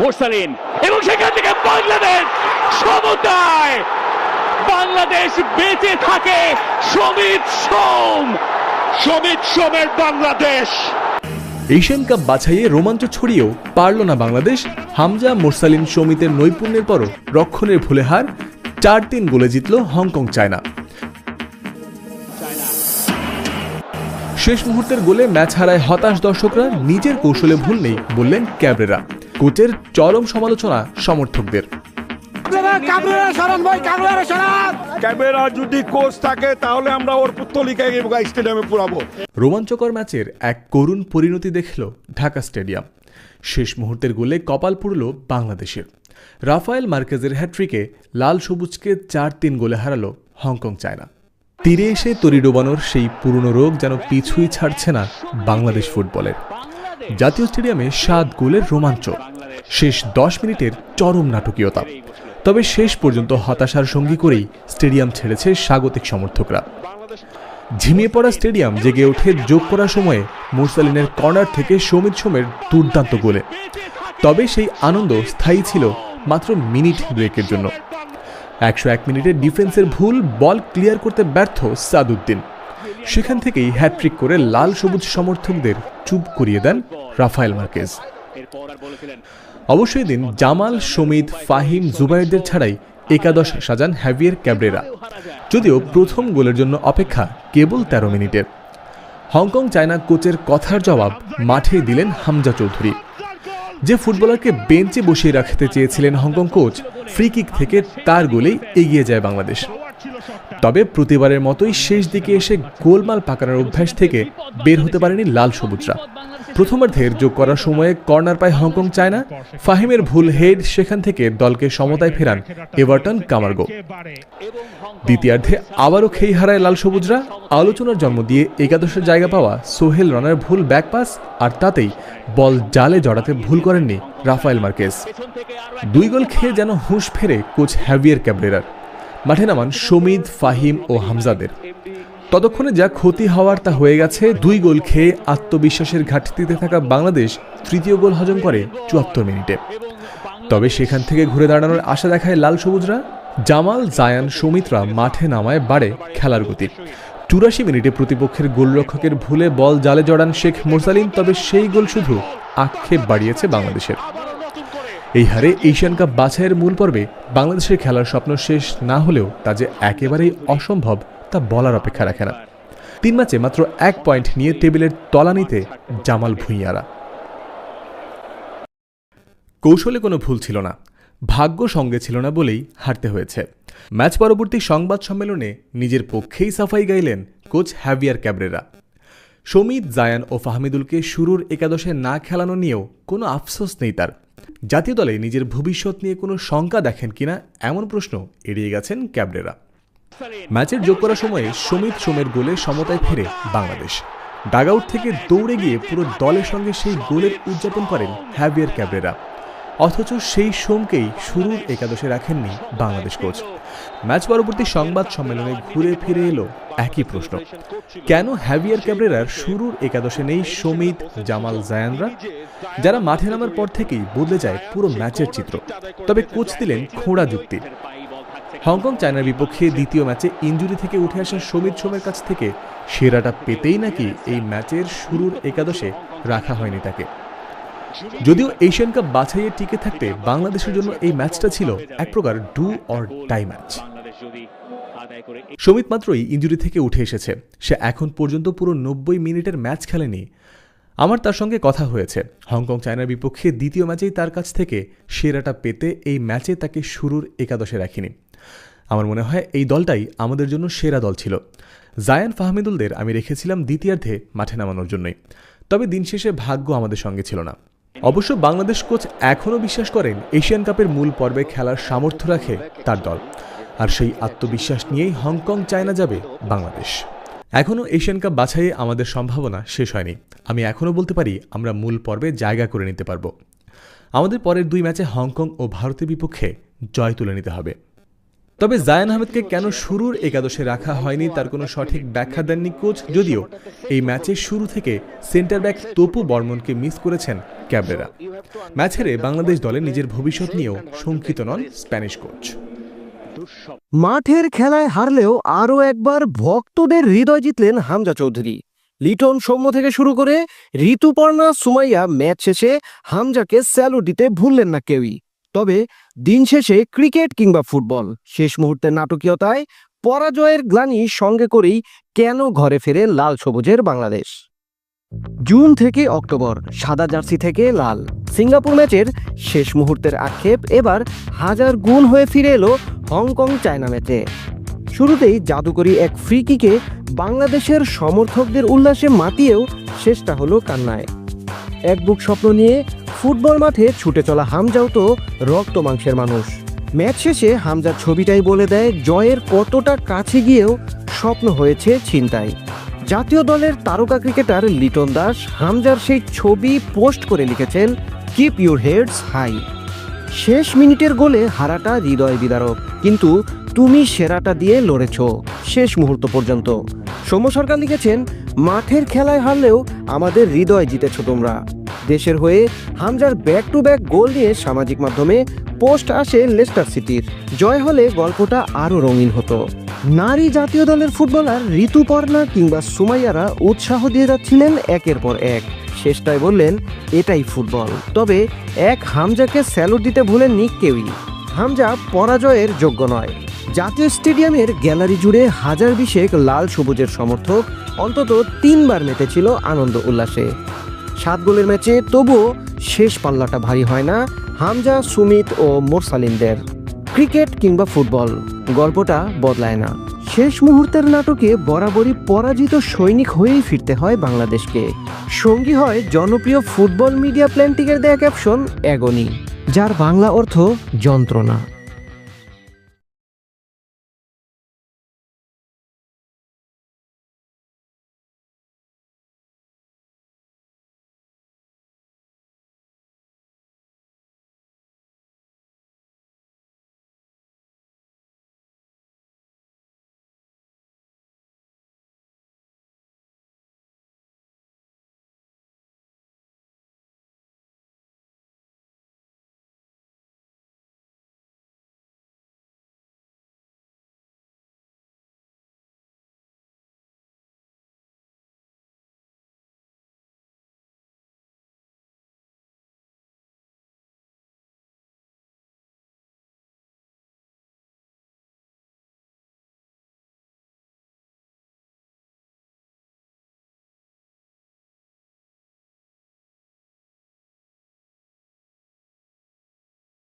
মোরসালিন। এবং সেখান থেকে বাংলাদেশ সমতায় বাংলাদেশ বেঁচে থাকে সমিত সোম। সমিত সোমের বাংলাদেশ। এশিয়ান কাপ বাছাইয়ে রোমাঞ্চ ছড়িয়েও পারল না বাংলাদেশ। হামজা মোরসালিন সমিতের নৈপুণ্যের পরও রক্ষণের ভুলে হার চার তিন গোলে জিতল হংকং চায়না। শেষ মুহূর্তের গোলে ম্যাচ হারায় হতাশ দর্শকরা নিজের কৌশলে ভুল নেই বললেন ক্যাবরেরা। কোচের চরম সমালোচনা সমর্থকদের। কাবরেরা সরান ভাই কাবরেরা সরান ক্যামেরা যদি কোচ থাকে তাহলে আমরা ওর পুত্তলিকায় স্টেডিয়ামে পুরাবো। রোমাঞ্চকর ম্যাচের এক করুণ পরিণতি দেখল ঢাকা স্টেডিয়াম। শেষ মুহূর্তের গোলে কপাল পুড়ল বাংলাদেশের। রাফায়েল মার্কেজের হ্যাট্রিকে লাল সবুজকে চার তিন গোলে হারালো হংকং চায়না। তীরে এসে তরি ডোবানোর সেই পুরনো রোগ যেন পিছুই ছাড়ছে না বাংলাদেশ ফুটবলের। জাতীয় স্টেডিয়ামে সাত গোলের রোমাঞ্চ। শেষ দশ মিনিটের চরম নাটকীয়তা। তবে শেষ পর্যন্ত হতাশার সঙ্গী করেই স্টেডিয়াম ছেড়েছে স্বাগতিক সমর্থকরা। ঝিমিয়ে পড়া স্টেডিয়াম জেগে ওঠে যোগ করার সময়ে মুরসালিনের কর্নার থেকে সমিত সোমের দুর্দান্ত গোলে। তবে সেই আনন্দ স্থায়ী ছিল মাত্র মিনিট ব্রেকের জন্য। একশো এক মিনিটে ডিফেন্সের ভুল, বল ক্লিয়ার করতে ব্যর্থ সাদুদ্দিন। সেখান থেকেই হ্যাট্রিক করে লাল সবুজ সমর্থকদের চুপ করিয়ে দেন রাফায়েল মার্কেজ। অবশ্যই দিন জামাল সমিত ফাহিম জুবাইরদের ছাড়াই একাদশ সাজান হ্যাভিয়ার ক্যাবরেরা। যদিও প্রথম গোলের জন্য অপেক্ষা কেবল তেরো মিনিটের হংকং চায়না কোচের কথার জবাব মাঠে দিলেন হামজা চৌধুরী। যে ফুটবলারকে বেঞ্চে বসিয়ে রাখতে চেয়েছিলেন হংকং কোচ ফ্রি কিক থেকে তার গোলেই এগিয়ে যায় বাংলাদেশ। তবে প্রতিবারের মতোই শেষ দিকে এসে গোলমাল পাকানোর অভ্যাস থেকে বের হতে পারেনি লাল সবুজরা। প্রথমার্ধের যোগ করার সময়ে কর্নার পায় হংকং, চায়না। ফাহিমের ভুল হেড সেখান থেকে দলকে সমতায় ফেরান এভারটন কামার্গো। দ্বিতীয়ার্ধে আবারও খেই হারায় লাল সবুজরা। আলোচনার জন্ম দিয়ে একাদশের জায়গা পাওয়া সোহেল রানার ভুল ব্যাক পাস, আর তাতেই বল জালে জড়াতে ভুল করেননি রাফায়েল মার্কেস। দুই গোল খেয়ে যেন হুঁশ ফেরে কোচ হ্যাভিয়ার ক্যাবরেরার। মাঠে নামান সমিদ ফাহিম ও হামজাদের। ততক্ষণে যা ক্ষতি হওয়ার তা হয়ে গেছে, দুই গোল খেয়ে আত্মবিশ্বাসের ঘাটতিতে থাকা বাংলাদেশ তৃতীয় গোল হজম করে চুয়াত্তর মিনিটে। তবে সেখান থেকে ঘুরে দাঁড়ানোর আশা দেখায় লাল সবুজরা। জামাল, জায়ান, সৌমিত্রা মাঠে নামায় বাড়ে খেলার গতি। চুরাশি মিনিটে প্রতিপক্ষের গোলরক্ষকের ভুলে বল জালে জড়ান শেখ মোরসালিন তবে সেই গোল শুধু আক্ষেপ বাড়িয়েছে বাংলাদেশের। এই হারে এশিয়ান কাপ বাছাইয়ের মূল পর্বে বাংলাদেশের খেলার স্বপ্ন শেষ না হলেও তা যে একেবারেই অসম্ভব তা বলার অপেক্ষা রাখে না। তিন ম্যাচে মাত্র এক পয়েন্ট নিয়ে টেবিলের তলানিতে জামাল ভুঁইয়ারা। কৌশলে কোনো ভুল ছিল না। ভাগ্য সঙ্গে ছিল না বলেই হারতে হয়েছে। ম্যাচ পরবর্তী সংবাদ সম্মেলনে নিজের পক্ষেই সাফাই গাইলেন coach Javier Cabrera. Samit Zayan ও ফাহমিদুলকে শুরুর একাদশে না খেলানো নিয়েও কোনো আফসোস নেই তার। জাতীয় দলে নিজের ভবিষ্যৎ নিয়ে কোনো শঙ্কা দেখেন কিনা এমন প্রশ্ন এড়িয়ে গেছেন ক্যাবরেরা। ম্যাচের যোগ করার সময়ে সমিত সোমের গোলে সমতায় ফেরে বাংলাদেশ। ডাগআউট থেকে দৌড়ে গিয়ে পুরো দলের সঙ্গে সেই গোলের উদযাপন করেন হ্যাভিয়ার ক্যাবরেরা। অথচ সেই সোমকেই শুরুর একাদশে রাখেননি বাংলাদেশ কোচ ম্যাচ পরবর্তী সংবাদ সম্মেলনে ঘুরে ফিরে এলো একই প্রশ্ন। কেন হ্যাভিয়ার ক্যাবরেরার শুরুর একাদশে নেই সমিত, জামাল, জায়ানরা? যারা মাঠে নামার পর থেকেই বদলে যায় পুরো ম্যাচের চিত্র। তবে কোচ দিলেন খোঁড়া যুক্তি। হংকং চায়নার বিপক্ষে দ্বিতীয় ম্যাচে ইঞ্জুরি থেকে উঠে আসা সমিত সোমের কাছ থেকে। সেরাটা পেতেই নাকি এই ম্যাচের শুরুর একাদশে রাখা হয়নি তাকে। যদিও এশিয়ান কাপ বাছাইয়ে টিকে থাকতে বাংলাদেশের জন্য এই ম্যাচটা ছিল এক প্রকার do or die match. Samit মাত্রই ইঞ্জুরি থেকে উঠে এসেছে। সে এখন পর্যন্ত পুরো নব্বই মিনিটের ম্যাচ খেলেনি। আমার তার সঙ্গে কথা হয়েছে। হংকং চায়নার বিপক্ষে দ্বিতীয় ম্যাচেই তার কাছ থেকে সেরাটা পেতে এই ম্যাচে তাকে শুরুর একাদশে রাখিনি। আমার মনে হয় এই দলটাই আমাদের জন্য সেরা দল ছিল। জায়ান ফাহমিদুলদের আমি রেখেছিলাম দ্বিতীয়ার্ধে মাঠে নামানোর জন্যই। তবে দিন শেষে ভাগ্য আমাদের সঙ্গে ছিল না। অবশ্য বাংলাদেশ কোচ এখনও বিশ্বাস করেন এশিয়ান কাপের মূল পর্বে খেলার সামর্থ্য রাখে তার দল। আর সেই আত্মবিশ্বাস নিয়েই হংকং, চায়না যাবে বাংলাদেশ। এখনও এশিয়ান কাপ বাছাইয়ে আমাদের সম্ভাবনা শেষ হয়নি। আমি এখনও বলতে পারি আমরা মূল পর্বে জায়গা করে নিতে পারব। আমাদের পরের দুই ম্যাচে হংকং ও ভারতের বিপক্ষে জয় তুলে নিতে হবে। তবে জায়ান আহমেদকে কেন শুরুর একাদশে রাখা হয়নি তার কোনো সঠিক ব্যাখ্যা দেননি কোচ, যদিও এই ম্যাচের শুরু থেকে সেন্টার ব্যাক তপু বর্মনকে মিস করেছেন ক্যাবরেরা। ম্যাচ হেরে বাংলাদেশ দলে নিজের ভবিষ্যৎ নিয়েও শঙ্কিত নন স্প্যানিশ কোচ। মাঠের খেলায় হারলেও আরও একবার ভক্তদের হৃদয় জিতলেন হামজা চৌধুরী। লিটন সৌম্য থেকে শুরু করে ঋতুপর্ণা সুমাইয়া ম্যাচ শেষে হামজাকে স্যালুট দিতে ভুললেন না কেউই। তবে দিন শেষে ক্রিকেট কিংবা ফুটবল, শেষ মুহূর্তের নাটকীয়তায় পরাজয়ের গ্লানি সঙ্গে করেই কেন ঘরে ফেরে লাল সবুজের বাংলাদেশ? জুন থেকে অক্টোবর, সাদা জার্সি থেকে লাল। সিঙ্গাপুর ম্যাচের শেষ মুহূর্তের আক্ষেপ, এবার হাজার গুণ হয়ে ফিরে এলো হংকং চায়না ম্যাচে। শুরুতেই জাদুকরি এক ফ্রি কিকে বাংলাদেশের সমর্থকদের উল্লাসে মাতিয়েও শেষটা হলো কান্নায়। এক বুক স্বপ্ন নিয়ে ফুটবল মাঠে ছুটে চলা হামজাও তো রক্ত মাংসের মানুষ। ম্যাচ শেষে হামজার ছবিটাই বলে দেয়, জয়ের কতটা কাছে গিয়েও স্বপ্ন হয়েছে ছিনতাই। জাতীয় দলের তারকা ক্রিকেটার লিটন দাস হামজার সেই ছবি পোস্ট করে লিখেছেন কিপ ইউর হেডস হাই শেষ মিনিটের গোলে হারাটা হৃদয় বিদারক, কিন্তু তুমি সেরাটা দিয়ে লড়েছ শেষ মুহূর্ত পর্যন্ত। সৌম্য সরকার লিখেছেন, মাঠের খেলায় হারলেও আমাদের হৃদয় জিতেছ তোমরা। দেশের হয়ে হামজার ব্যাক টু ব্যাক গোল নিয়ে সামাজিক মাধ্যমে পোস্ট আসে লেস্টার সিটির। জয় হলে গল্পটা আরও রঙিন হতো। নারী জাতীয় দলের ফুটবলার ঋতুপর্ণা কিংবা সুমাইয়ারা উৎসাহ দিয়ে যাচ্ছিলেন একের পর এক। শেষটায় বললেন, এটাই ফুটবল। তবে এক হামজাকে স্যালুট দিতে ভুলেননি কেউই। হামজা পরাজয়ের যোগ্য নয়। জাতীয় স্টেডিয়ামের গ্যালারি জুড়ে হাজার বিশেক লাল সবুজের সমর্থক অন্তত তিনবার মেতেছিল আনন্দ উল্লাসে। সাত গোলের ম্যাচে তবুও শেষ পাল্লাটা ভারী হয় না হামজা, সুমিত ও মোরসালিনদের ক্রিকেট কিংবা ফুটবল, গল্পটা বদলায় না। শেষ মুহূর্তের নাটকে বরাবরই পরাজিত সৈনিক হয়েই ফিরতে হয় বাংলাদেশকে। সঙ্গী হয় জনপ্রিয় ফুটবল মিডিয়া প্ল্যান্টিকের দেয়া ক্যাপশন অ্যাগনি যার বাংলা অর্থ যন্ত্রণা।